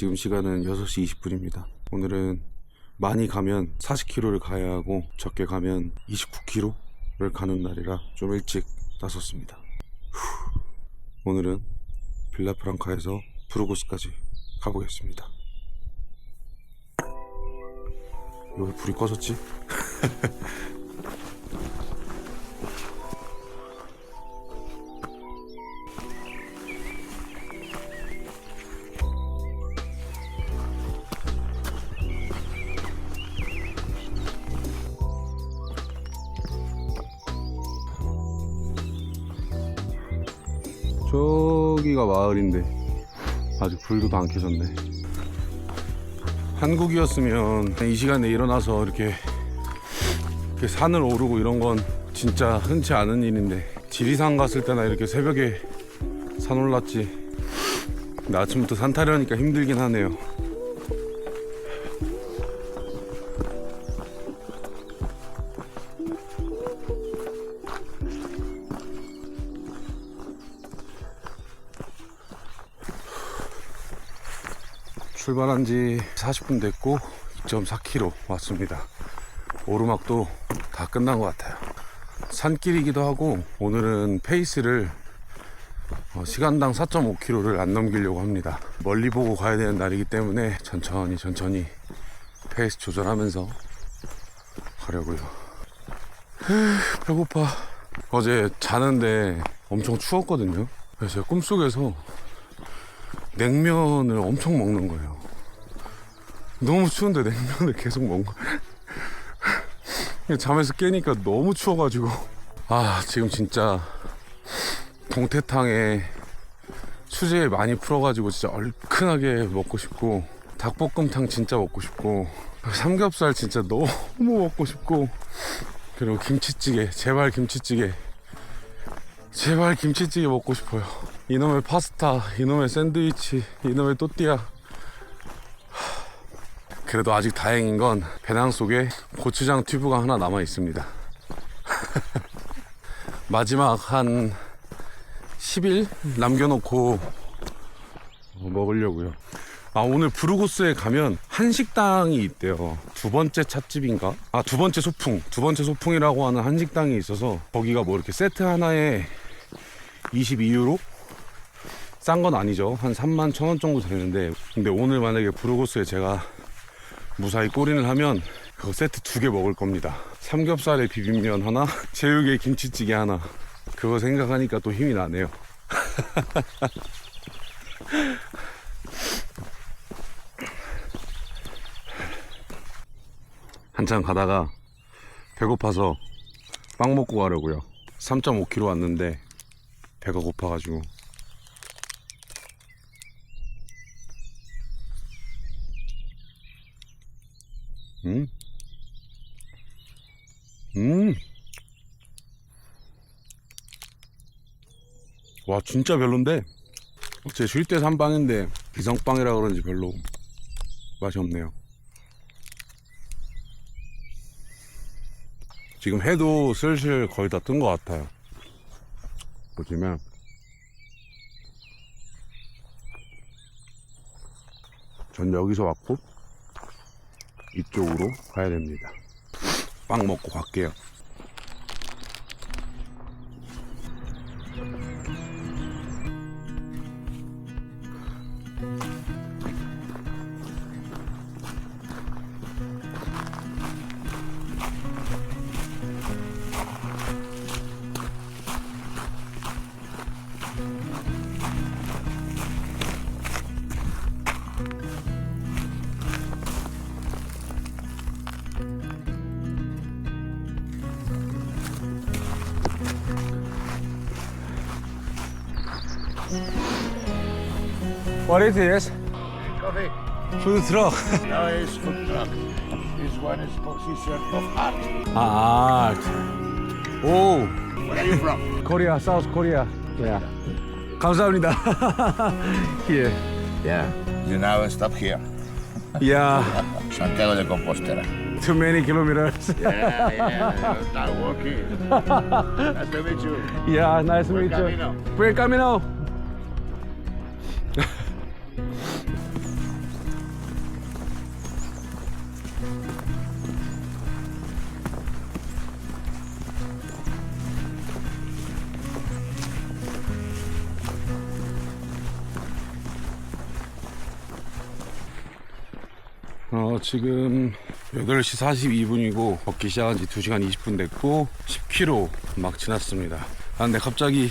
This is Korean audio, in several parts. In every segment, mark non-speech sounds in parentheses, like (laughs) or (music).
지금 시간은 6시 20분입니다. 오늘은 많이 가면 40km를 가야 하고 적게 가면 29km를 가는 날이라 좀 일찍 나섰습니다. 후. 오늘은 빌라프랑카에서 브루고스까지 가보겠습니다. 왜 불이 꺼졌지? (laughs) 저기가 마을인데 아직 불도 안 켜졌네. 한국이었으면 이 시간에 일어나서 이렇게, 이렇게 산을 오르고 이런 건 진짜 흔치 않은 일인데 지리산 갔을 때나 이렇게 새벽에 산 올랐지. 아침부터 산 타려니까 힘들긴 하네요. 출발한 지 40분 됐고 2.4km 왔습니다. 오르막도 다 끝난 것 같아요. 산길이기도 하고 오늘은 페이스를 어, 시간당 4.5km를 안 넘기려고 합니다. 멀리 보고 가야 되는 날이기 때문에 천천히 천천히 페이스 조절하면서 가려고요. 에휴, 배고파. 어제 자는데 엄청 추웠거든요. 그래서 꿈속에서 냉면을 엄청 먹는 거예요. 너무 추운데 냉면을 계속 먹는 거예요. 잠에서 깨니까 너무 추워가지고. 아, 지금 진짜 동태탕에 수제 많이 풀어가지고 진짜 얼큰하게 먹고 싶고, 닭볶음탕 진짜 먹고 싶고, 삼겹살 진짜 너무 먹고 싶고, 그리고 김치찌개, 제발 김치찌개. 제발 김치찌개 먹고 싶어요. 이놈의 파스타, 이놈의 샌드위치, 이놈의 또띠아. 그래도 아직 다행인 건 배낭 속에 고추장 튜브가 하나 남아 있습니다. (laughs) 마지막 한 10일 남겨놓고 먹으려고요. 아 오늘 브루고스에 가면 한식당이 있대요. 두 번째 찻집인가? 아 두 번째 소풍, 두 번째 소풍이라고 하는 한식당이 있어서 거기가 뭐 이렇게 세트 하나에 22유로? 싼 건 아니죠. 한 3만 천원 정도 되는데 근데 오늘 만약에 브루고스에 제가 무사히 꼬린을 하면 그거 세트 두 개 먹을 겁니다. 삼겹살에 비빔면 하나, (laughs) 제육에 김치찌개 하나. 그거 생각하니까 또 힘이 나네요. (laughs) 한참 가다가 배고파서 빵 먹고 가려고요. 3.5km 왔는데 배가 고파가지고 음. 음. 와, 진짜 별론데? 제 쉴 때 산 빵인데, 기성빵이라 그런지 별로 맛이 없네요. 지금 해도 슬슬 거의 다 뜬 것 같아요. 보시면. 전 여기서 왔고, 이쪽으로 가야 됩니다. 빵 먹고 갈게요. What is this? Coffee. Food truck. No, it's food truck. This one is position of art. 아, 오, Where are you from? 코리아, 사우스 코리아. 야. 감사합니다. (laughs) 예. Yeah. You now stop here. 야, Santiago de Compostela. too many kilometers. Yeah, yeah. (laughs) Start walking. nice to meet you. 야, nice to meet you. camino. Buen camino. 지금 8시 42분이고 걷기 시작한 지 2시간 20분 됐고 10km 막 지났습니다. 아, 근데 갑자기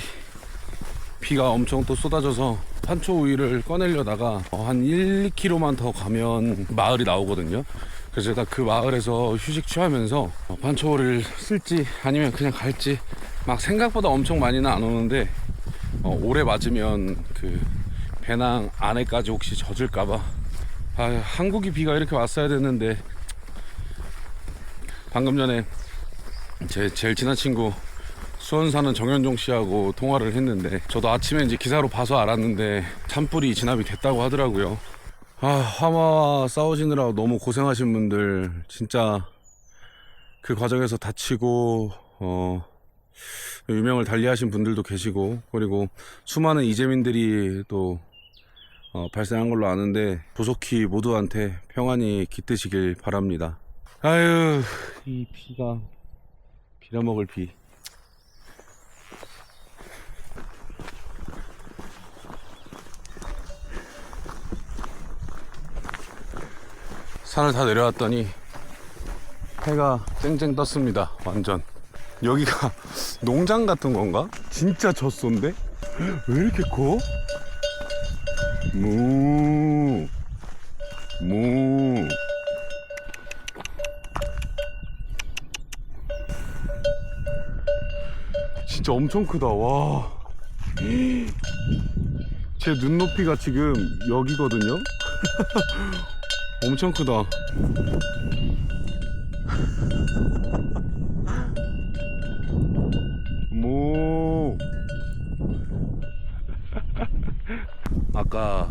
비가 엄청 또 쏟아져서 판초 우유를 꺼내려다가 어, 한 1, 2km만 더 가면 마을이 나오거든요. 그래서 제가 그 마을에서 휴식 취하면서 어, 판초를 쓸지 아니면 그냥 갈지 막 생각보다 엄청 많이는 안 오는데 어, 오래 맞으면 그 배낭 안에까지 혹시 젖을까봐 아, 한국이 비가 이렇게 왔어야 됐는데 방금 전에 제 제일 친한 친구 수원 사는 정현종 씨하고 통화를 했는데 저도 아침에 이제 기사로 봐서 알았는데 산불이 진압이 됐다고 하더라고요. 아 화마와 싸우시느라 너무 고생하신 분들 진짜 그 과정에서 다치고 어 유명을 달리하신 분들도 계시고 그리고 수많은 이재민들이 또 어, 발생한 걸로 아는데 조속히 모두한테 평안이 깃드시길 바랍니다. 아유 이 비가 빌어먹을 비. 산을 다 내려왔더니 해가 쨍쨍 떴습니다. 완전. 여기가 (laughs) 농장 같은 건가? 진짜 젖소인데? 왜 이렇게 커? 무. 무. 진짜 엄청 크다. 와. (gasps) 제 눈높이가 지금 여기거든요. (laughs) 엄청 크다. 무. 아까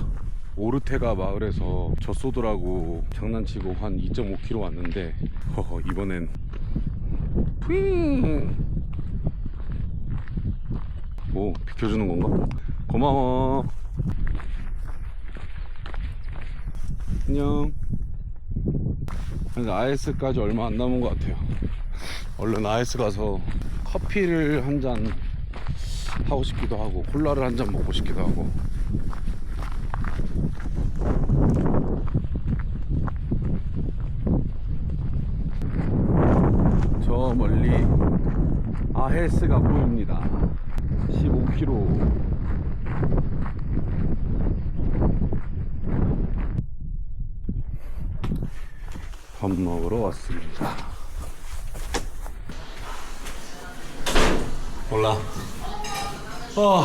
오르테가 마을에서 젖소들하고. 장난치고 한 2.5km 왔는데 허허 이번엔 푸잉! 뭐 비켜주는 건가? 고마워. 안녕. 아이스까지 얼마 안 남은 것 같아요. 얼른 아이스 가서 커피를 한 잔 하고 싶기도 하고 콜라를 한 잔 먹고 싶기도 하고 저 멀리 아 헬스가 보입니다 15km 밥 먹으러 왔습니다 올라 어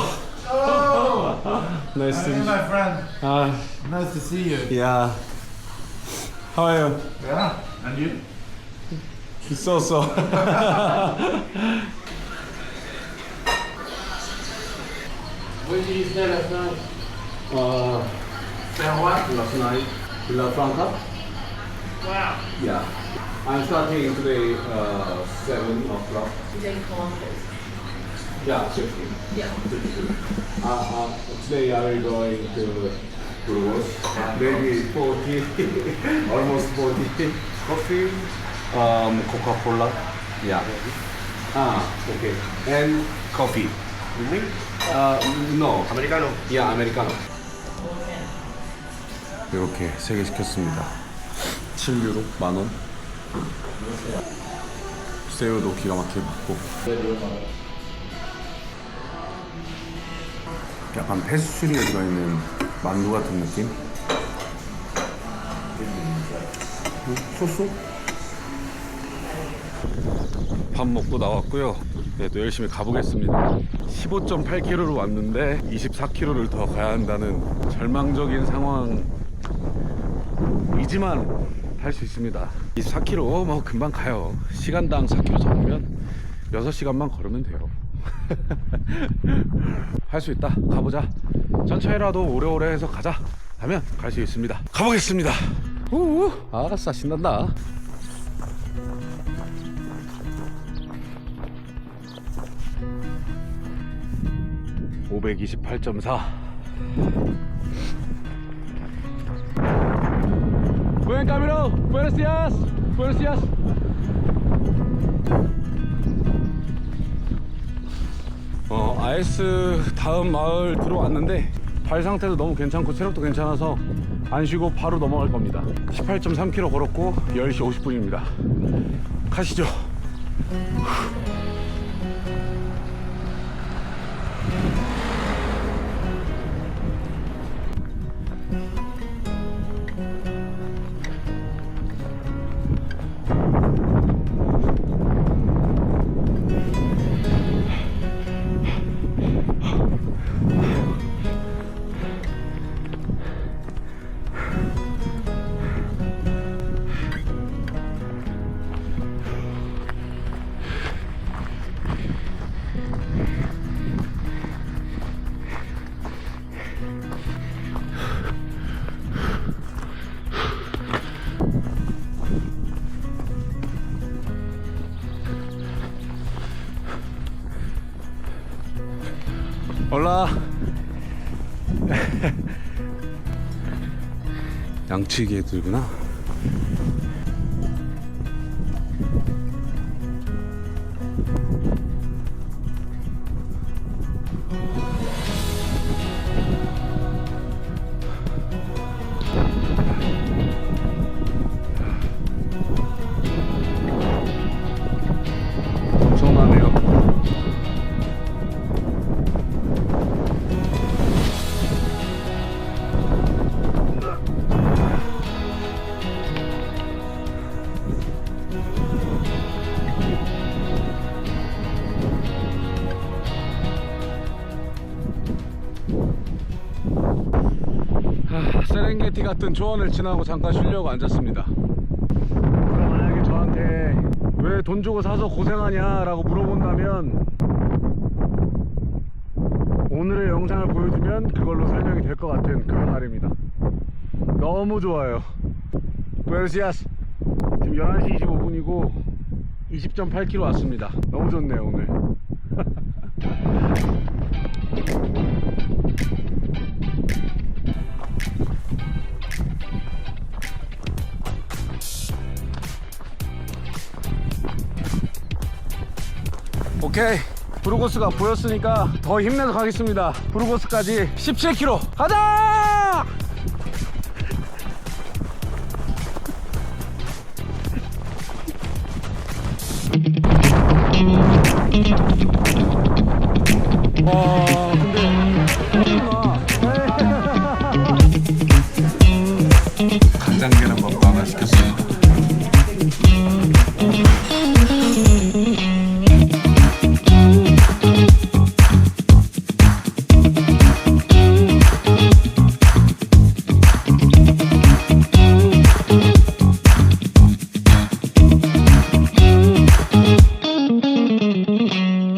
nice to meet you my friend. Ah, Nice to see you. yeah how are you? Yeah. And you? so so Where did you stay last night? uh, San Juan. last night Villa Franca Wow. yeah I'm starting today uh, 7 o'clock Today Columbus. yeah 16 Yeah. Uh, uh, today I will going to Burgos. Maybe 40, (laughs) almost 40. Coffee, um, Coca-Cola. Yeah. Ah, okay. And coffee. Uh, no. Americano. Yeah, Americano. 이렇게 세 개 시켰습니다. 7유로 만 원. 새우도 기가 막히게 먹고. 약간 페스츄리가 들어있는 만두 같은 느낌? 음, 소스? 밥 먹고 나왔고요. 네, 또 열심히 가보겠습니다. 15.8km로 왔는데 24km를 더 가야 한다는 절망적인 상황이지만 할 수 있습니다. 24km 뭐 금방 가요. 시간당 4km 잡으면 6시간만 걸으면 돼요. (laughs) 할 수 있다. 가보자. 천천히라도 오래오래 해서 가자. 하면 갈 수 있습니다. 가보겠습니다. 우, 아싸 신난다. (528.4) Buen camino, buenos días, buenos días. 어, 아이스 다음 마을 들어왔는데 발 상태도 너무 괜찮고 체력도 괜찮아서 안 쉬고 바로 넘어갈 겁니다. 18.3km 걸었고 10시 50분입니다. 가시죠 올라. (laughs) 양치기에 들구나 같은 조언을 지나고 잠깐 쉬려고 앉았습니다. 그럼 만약에 저한테 왜 돈 주고 사서 고생하냐 라고 물어본다면 오늘의 영상을 보여주면 그걸로 설명이 될 것 같은 그런 날입니다. 너무 좋아요. 부에노시아스 지금 11시 25분이고 20.8km 왔습니다. 너무 좋네요 오늘. (laughs) 오케이. 브루고스가 보였으니까 더 힘내서 가겠습니다. 브루고스까지 17km 가자